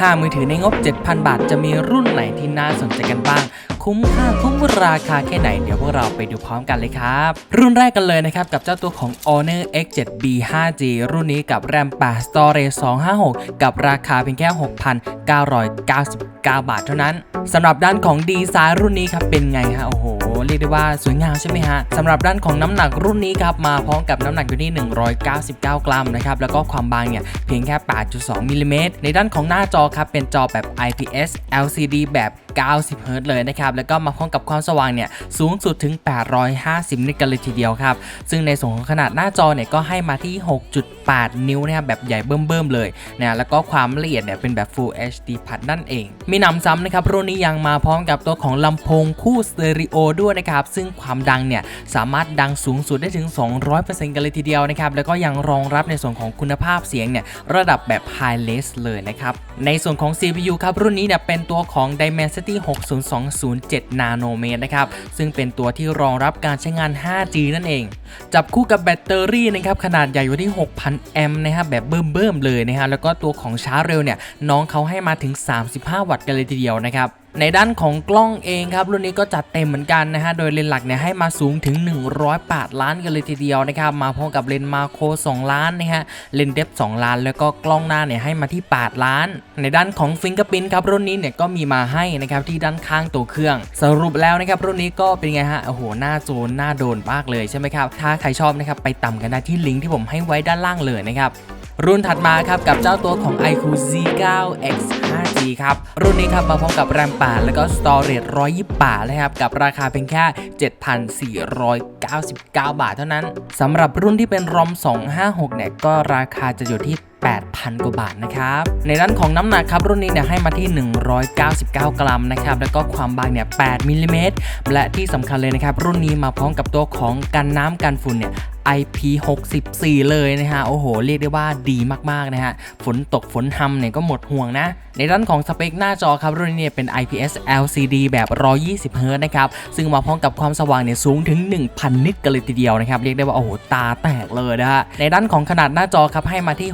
หามือถือในงบ 7,000 บาท จะมีรุ่นไหนที่น่าสนใจกันบ้าง คุ้มค่าคุ้มราคาแค่ไหน เดี๋ยวพวกเราไปดูพร้อมกันเลยครับ รุ่นแรกกันเลยนะครับ กับเจ้าตัวของ Honor X7B 5G รุ่นนี้กับแรม8 Storage 256 กับราคาเพียงแค่ 6,999 บาทเท่านั้นสำหรับด้านของดีไซน์รุ่นนี้ครับเป็นไงฮะโอ้โห เรียกได้ว่าสวยงามใช่ไหมฮะสำหรับด้านของน้ำหนักรุ่นนี้ครับมาพร้อมกับน้ำหนักอยู่ที่ 199 กรัมนะครับแล้วก็ความบางเนี่ยเพียงแค่ 8.2มิลลิเมตรในด้านของหน้าจอครับเป็นจอแบบ IPS LCD แบบ90เฮิรตเลยนะครับแล้วก็มาพร้อมกับความสว่างเนี่ยสูงสุดถึง 850 นิตกันเลยทีเดียวครับ ซึ่งในส่วนของขนาดหน้าจอเนี่ยก็ให้มาที่ 6.8 นิ้วนะครับแบบใหญ่เบิ่มๆเลยนะแล้วก็ความละเอียดเนี่ยเป็นแบบ Full HD พัดนั่นเอง มีนำซ้ำนะครับรุ่นนี้ยังมาพร้อมกับตัวของลำโพงคู่สเตอริโอด้วยนะครับซึ่งความดังเนี่ยสามารถดังสูงสุดได้ถึง 200%กันเลยทีเดียวนะครับแล้วก็ยังรองรับในส่วนของคุณภาพเสียงเนี่ยระดับแบบ High r e s เลยนะครับในส่วนของ CPU ครับรุ่นนี้เนี่ยเป็นตัวของ Dimensity 60207 Nano m e t e นะครับ ซึ่งเป็นตัวที่รองรับการใช้งาน 5G นั่นเอง จับคู่กับแบตเตอรี่นะครับ ขนาดใหญ่อยู่ที่ 6,000 แอมป์นะครับ แบบเบิ่มๆเลยนะฮะ แล้วก็ตัวของชาร์จเร็วเนี่ย น้องเขาให้มาถึง 35 วัตต์กันเลยทีเดียวนะครับ ในด้านของกล้องเองครับ รุ่นนี้ก็จัดเต็มเหมือนกันนะฮะ โดยเลนส์หลักเนี่ยให้มาสูงถึง 108 ล้านกันเลยทีเดียวนะครับ มาพร้อมกับเลนส์มาโคร2 ล้านนะฮะ เลนส์เดฟ2 ล้าน แล้วก็กล้องหน้าเนี่ยให้มาที่ 8 ล้าน ในด้านของฟิงเกอร์พินครับ รุ่นนี้เนี่ยก็มีมาให้นะครับที่ด้านข้างตัวเครื่อง สรุปแล้วนะครับรุ่นนี้ก็เป็นไงฮะ โอ้โห หน้าโจนหน้าโดนมากเลยใช่ไหมครับ ถ้าใครชอบนะครับไปต่ำกันได้ที่ลิงก์ที่ผมให้ไว้ด้านล่างเลยนะครับ รุ่นถัดมาครับกับเจ้าตัวของ iQOO Z9 X5 ครับ รุ่นนี้ครับมาพร้อมกับแรม8แล้วก็ Storage 128นะครับกับราคาเพียงแค่ 7,499 บาทเท่านั้นสำหรับรุ่นที่เป็น ROM 256 เนี่ยก็ราคาจะอยู่ที่8,000 กว่าบาทนะครับ ในด้านของน้ำหนักครับรุ่นนี้เนี่ยให้มาที่ 199 กรัมนะครับ แล้วก็ความบางเนี่ย 8 มิลลิเมตร และที่สำคัญเลยนะครับ รุ่นนี้มาพร้อมกับตัวของกันน้ำกันฝุ่นเนี่ย IP64 เลยนะฮะ โอ้โห เรียกได้ว่าดีมาก ๆ นะฮะ ฝนตกฝนทำเนี่ยก็หมดห่วงนะ ในด้านของสเปคหน้าจอครับรุ่นนี้เนี่ยเป็น IPS LCD แบบ120เฮิรตนะครับ ซึ่งมาพร้อมกับความสว่างเนี่ยสูงถึง 1,000 นิตกันเลยทีเดียวนะครับ เรียกได้ว่า โอ้โห ตาแตกเลยนะฮะ ในด้านของขนาดหน้าจอครับให้มาที่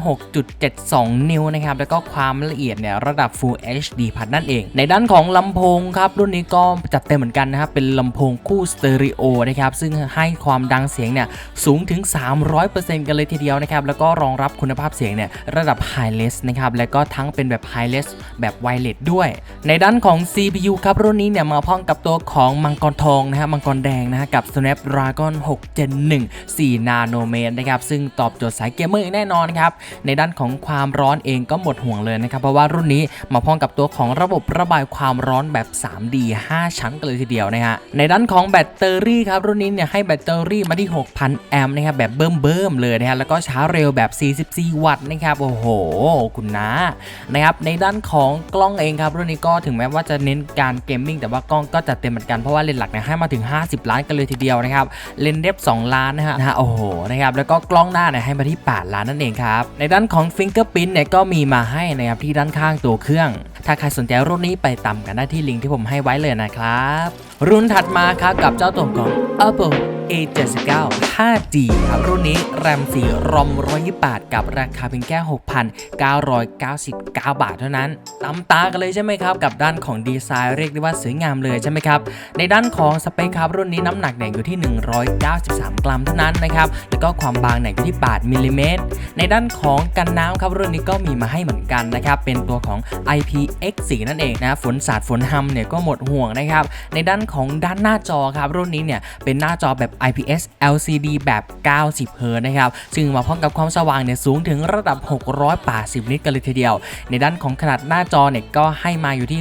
6.72 นิ้วนะครับ แล้วก็ความละเอียดเนี่ยระดับ Full HD พัดนั่นเอง ในด้านของลำโพงครับรุ่นนี้ก็จัดเต็มเหมือนกันนะครับเป็นลำโพงคู่สเตอริโอนะครับซึ่งให้ความดังเสียงเนี่ยสูงถึง 300%กันเลยทีเดียวนะครับ แล้วก็รองรับคุณภาพเสียงเนี่ยระดับ High r e s นะครับ แล้วก็ทั้งเป็นแบบ High r e s แบบ Wireless ด้วย ในด้านของ CPU ครับรุ่นนี้เนี่ยมาพร้อมกับตัวของมังกรทองนะฮะมังกรแดงนะฮะกับ Snapdragon 6 Gen 1 4นาโนเมตรนะครับ ซึ่งตอบโจทย์สายเกมเมอร์อย่างแน่นอนครับ ในด้านของความร้อนเองก็หมดห่วงเลยนะครับ เพราะว่ารุ่นนี้มาพร้อมกับตัวของระบบระบายความร้อนแบบ 3D 5 ชั้นกันเลยทีเดียวนะฮะในด้านของแบตเตอรี่ครับรุ่นนี้เนี่ยให้แบตเตอรี่มาที่ 6,000 แอมป์นะครับแบบเบิ่มเบิ่มๆเลยนะฮะแล้วก็ช้าเร็วแบบ 44 วัตต์นะครับโอ้โห คุณนะนะครับในด้านของกล้องเองครับรุ่นนี้ก็ถึงแม้ว่าจะเน้นการเกมมิ่งแต่ว่ากล้องก็จัดเต็มเหมือนกันเพราะว่าเลนส์หลักเนี่ยให้มาถึง 50 ล้านกันเลยทีเดียวนะครับเลนส์เดฟ2ล้านนะฮะนะฮะโอ้โหนะครับแล้วก็กล้องหน้าเนี่ยให้มาที่ 8 ล้านนั่นเองครับในด้านของ Fingerprint เนี่ยก็มีมาให้นะครับที่ด้านข้างตัวเครื่อง ถ้าใครสนใจรุ่นนี้ไปต่ำกันได้ที่ลิงก์ที่ผมให้ไว้เลยนะครับ รุ่นถัดมาครับกับเจ้าตัวของ Apple A79 5G ครับรุ่นนี้ แรม 4 รอม 128 กับราคาเพียงแค่ 6,999 บาทเท่านั้นตามตากันเลยใช่ไหมครับ กับด้านของดีไซน์เรียกได้ว่าสวยงามเลยใช่ไหมครับ ในด้านของสเปคครับรุ่นนี้น้ำหนักเนี่ยอยู่ที่ 193 กรัมเท่านั้นนะครับ แล้วก็ความบางเนี่ยอยู่ที่ 8 มิลลิเมตร ในด้านของกันน้ำครับรุ่นนี้ก็มีมาให้เหมือนกันนะครับ เป็นตัวของ IP X4 นั่นเองนะฝนสาดฝนหำเนี่ยก็หมดห่วงนะครับ ในด้านของด้านหน้าจอครับ รุ่นนี้เนี่ยเป็นหน้าจอแบบ IPS LCD แบบ 90เฮิรตซ์นะครับ ซึ่งมาพร้อมกับความสว่างเนี่ยสูงถึงระดับ 680 นิตกันเลยทีเดียว ในด้านของขนาดหน้าจอเนี่ยก็ให้มาอยู่ที่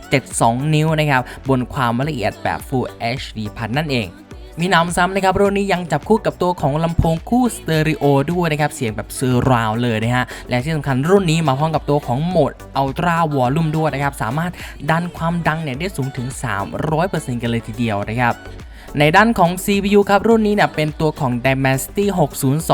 6.72 นิ้วนะครับ บนความละเอียดแบบ Full HD พันนั่นเอง มีน้ำซ้ำนะครับรุ่นนี้ยังจับคู่กับตัวของลำโพงคู่สเตอริโอด้วยนะครับเสียงแบบซอร์ราวเลยนะฮะและที่สำคัญรุ่นนี้มาพร้อมกับตัวของโหมดอัลตร้าวอลลุ่มด้วยนะครับสามารถดันความดังเนี่ยได้สูงถึง 300%กันเลยทีเดียวนะครับ ในด้านของ CPU ครับ รุ่นนี้เนี่ยเป็นตัวของ Dimensity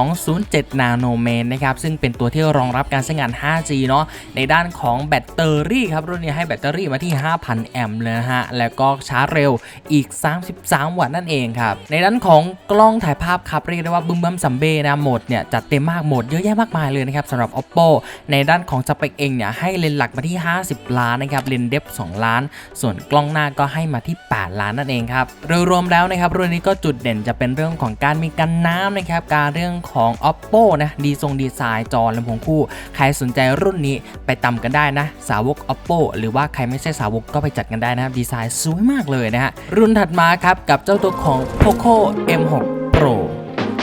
60207 Nanometer นะครับ ซึ่งเป็นตัวที่รองรับการใช้งาน 5G เนาะในด้านของแบตเตอรี่ครับ รุ่นนี้ให้แบตเตอรี่มาที่ 5,000 แอมป์เลยนะฮะ แล้วก็ชาร์จเร็วอีก 33 วัตต์นั่นเองครับ ในด้านของกล้องถ่ายภาพครับ เรียกได้ว่าบึ้มบัมซัมเบนะโหมดเนี่ยจัดเต็มมากโหมดเยอะแยะมากมายเลยนะครับสำหรับ Oppo ในด้านของสเปคเองเนี่ยให้เลนส์หลักมาที่ 50 ล้านนะครับเลนส์เดฟ2ล้าน ส่วนกล้องหน้าก็ให้มาที่ 8 ล้านนั่นเองครับโดยรวมแล้วนะครับรุ่นนี้ก็จุดเด่นจะเป็นเรื่องของการมีกันน้ำนะครับการเรื่องของ Oppo นะดีทรงดีไซน์จอลำโพงคู่ ใครสนใจรุ่นนี้ไปตำกันได้นะ สาวก Oppo หรือว่าใครไม่ใช่สาวกก็ไปจัดกันได้นะครับดีไซน์สวยมากเลยนะฮะรุ่นถัดมาครับกับเจ้าตัวของ Poco M6 Pro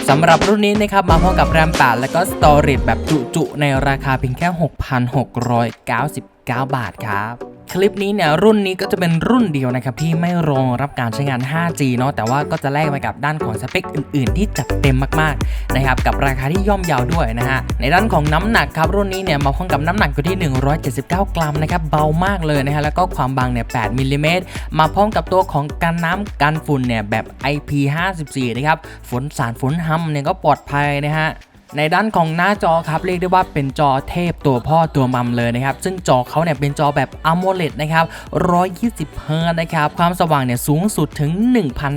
สำหรับรุ่นนี้นะครับมาพร้อมกับแรม 8 และก็สตอเรจแบบจุ ๆ ในราคาเพียงแค่ 6,699 บาทครับ คลิปนี้เนี่ยรุ่นนี้ก็จะเป็นรุ่นเดียวนะครับที่ไม่รองรับการใช้งาน 5G เนาะแต่ว่าก็จะแลกมากับด้านของสเปคอื่น ๆ ที่จัดเต็มมากๆนะครับกับราคาที่ย่อมเยาวด้วยนะฮะในด้านของน้ำหนักครับรุ่นนี้เนี่ยมาพร้อมกับน้ำหนักอยู่ที่ 179 กรัมนะครับเบามากเลยนะฮะแล้วก็ความบางเนี่ย8มิลลิเมตรมาพร้อมกับตัวของกันน้ำกันฝุ่นเนี่ยแบบ IP54 นะครับฝนสารฝนห้ำเนี่ยก็ปลอดภัยนะฮะ ในด้านของหน้าจอครับเรียกได้ว่าเป็นจอเทพตัวพ่อตัวมัมเลยนะครับซึ่งจอเขาเนี่ยเป็นจอแบบ AMOLED นะครับ120เฮิร์ตนะครับความสว่างเนี่ยสูงสุดถึง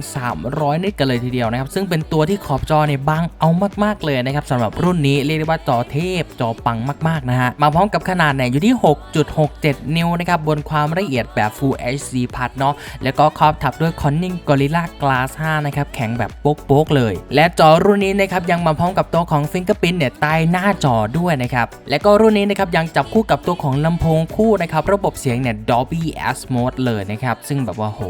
1,300 นิตกันเลยทีเดียวนะครับซึ่งเป็นตัวที่ขอบจอเนี่ยบางเอามากๆเลยนะครับสำหรับรุ่นนี้เรียกได้ว่าจอเทพจอปังมากๆนะฮะมาพร้อมกับขนาดเนี่ยอยู่ที่ 6.67 นิ้วนะครับบนความละเอียดแบบ Full HD พัดเนาะแล้วก็ครอบทับด้วย Corning Gorilla Glass 5นะครับแข็งแบบโป๊กๆเลย และจอรุ่นนี้นะครับยังมาพร้อมกับตัวของ Fingerprint เนี่ยใต้หน้าจอด้วยนะครับ และก็รุ่นนี้นะครับยังจับคู่กับตัวของลำโพงคู่นะครับ ระบบเสียงเนี่ย Dolby Atmos เลยนะครับ ซึ่งแบบว่าโห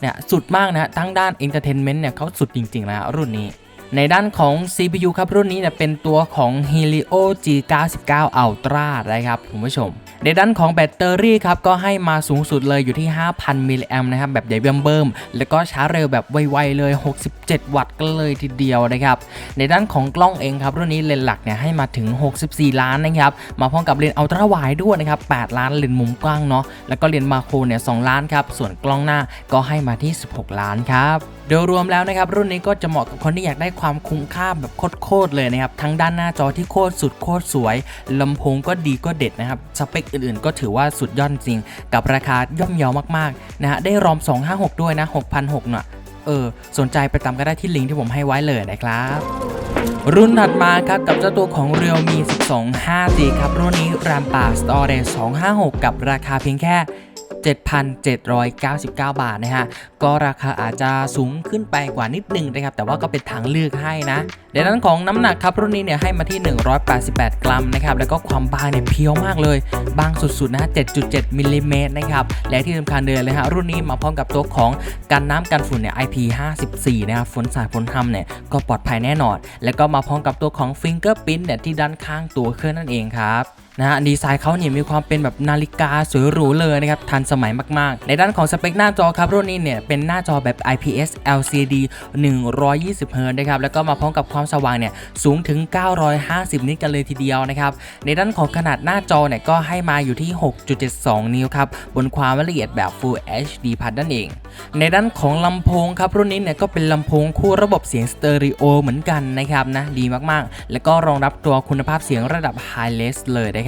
เนี่ยสุดมากนะทั้งด้าน Entertainment เนี่ยเขาสุดจริงๆนะรุ่นนี้ในด้านของ CPU ครับรุ่นนี้เนี่ยเป็นตัวของ Helio G99 Ultra นะครับคุณผู้ชม ในด้านของแบตเตอรี่ครับ ก็ให้มาสูงสุดเลยอยู่ที่ 5,000 มิลลิแอมนะครับ แบบใหญ่เบิ่มๆแล้วก็ชาร์จเร็วแบบไวๆเลย 67 วัตต์กันเลยทีเดียวนะครับ ในด้านของกล้องเองครับ รุ่นนี้เลนส์หลักเนี่ยให้มาถึง 64 ล้านนะครับ มาพร้อมกับเลนส์อัลตร้าไวด์ด้วยนะครับ 8 ล้านเลนส์มุมกว้างเนาะแล้วก็เลนส์มาโครเนี่ย 2 ล้านครับส่วนกล้องหน้าก็ให้มาที่ 16 ล้านครับ โดยรวมแล้วนะครับรุ่นนี้ก็จะเหมาะกับคนที่อยากได้ความคุ้มค่าแบบโคตรๆเลยนะครับทั้งด้านหน้าจอที่โคตรสุดโคตรสวยลำโพงก็ดีก็เด็ดนะครับสเปคอื่นๆ ก็ถือว่าสุดยอดจริง กับราคาย่อมเยาวมากๆนะฮะได้รอม 256 ด้วยนะ6,600น่ะเออสนใจไปตามก็ได้ที่ลิงก์ที่ผมให้ไว้เลยนะครับรุ่นถัดมาครับกับเจ้าตัวของ Realme 12 5G ครับรุ่นนี้ RAM ป่า Storage 256 กับราคาเพียงแค่ 7,799 บาทนะฮะ ก็ราคาอาจจะสูงขึ้นไปกว่านิดนึงนะครับ แต่ว่าก็เป็นทางเลือกให้นะในด้านของน้ำหนักครับรุ่นนี้เนี่ยให้มาที่ 188 กรัมนะครับ แล้วก็ความบางเนี่ยเพียวมากเลย บางสุดๆนะฮะ7.7 มิลลิเมตรนะครับ และที่สำคัญเลยเลยฮะรุ่นนี้มาพร้อมกับตัวของกันน้ำกันฝุ่นเนี่ย IP54 นะครับฝนสาดฝนทำเนี่ยก็ปลอดภัยแน่นอน แล้วก็มาพร้อมกับตัวของ Fingerprint เนี่ยที่ด้านข้างตัวเครื่องนั่นเองครับ นะฮะดีไซน์เขาเนี่ยมีความเป็นแบบนาฬิกาสวยหรูเลยนะครับทันสมัยมาก ๆ ในด้านของสเปคหน้าจอครับรุ่นนี้เนี่ยเป็นหน้าจอแบบ IPS LCD 120 Hz นะครับแล้วก็มาพร้อมกับความสว่างเนี่ยสูงถึง 950 นิตกันเลยทีเดียวนะครับในด้านของขนาดหน้าจอเนี่ยก็ให้มาอยู่ที่ 6.72 นิ้วครับบนความละเอียดแบบ Full HD พัดนั่นเอง ในด้านของลำโพงครับรุ่นนี้เนี่ยก็เป็นลำโพงคู่ระบบเสียงสเตอริโอเหมือนกันนะครับนะดีมากๆ แล้วก็รองรับตัวคุณภาพเสียงระดับ High r e s เลยนะ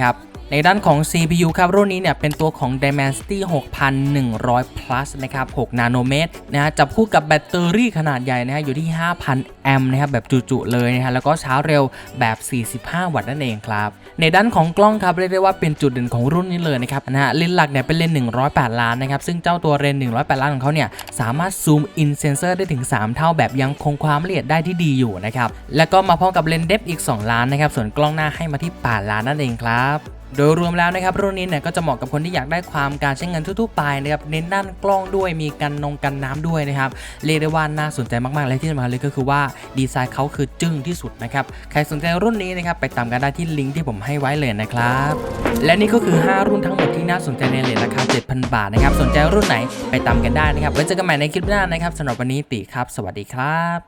ครับในด้านของ CPU ครับรุ่นนี้เนี่ยเป็นตัวของ Dimensity 6100 plus นะครับ 6 นาโนเมตรนะฮะจับคู่กับแบตเตอรี่ขนาดใหญ่นะฮะอยู่ที่ 5,000 แอมป์นะครับแบบจุๆเลยนะฮะแล้วก็ชาร์จเร็วแบบ 45 วัตต์นั่นเองครับในด้านของกล้องครับเรียกได้ว่าเป็นจุดเด่นของรุ่นนี้เลยนะครับนะฮะเลนส์หลักเนี่ยเป็นเลนส์108 ล้านนะครับซึ่งเจ้าตัวเลนส์108 ล้านของเขาเนี่ยสามารถซูมอินเซนเซอร์ได้ถึง 3 เท่าแบบยังคงความละเอียดได้ที่ดีอยู่นะครับแล้วก็มาพร้อมกับเลนส์เดฟอีก 2 ล้านนะครับส่วนกล้องหน้าให้มาที่ 8 ล้านนั่นเองครับ โดยรวมแล้วนะครับรุ่นนี้เนี่ยก็จะเหมาะกับคนที่อยากได้ความการใช้งานทั่วๆไปนะครับเน้นด้านกล้องด้วยมีกันนงกันน้ำด้วยนะครับเรียกได้ว่าน่าสนใจมากๆและที่สำคัญเลยก็คือว่าดีไซน์เขาคือจึ้งที่สุดนะครับใครสนใจรุ่นนี้นะครับไปตามกันได้ที่ลิงก์ที่ผมให้ไว้เลยนะครับ และนี่ก็คือ 5 รุ่นทั้งหมดที่น่าสนใจในเลทราคา 7,000 บาทนะครับสนใจรุ่นไหนไปตามกันได้นะครับไว้เจอกันใหม่ในคลิปหน้านะครับสำหรับวันนี้ติครับ สวัสดีครับ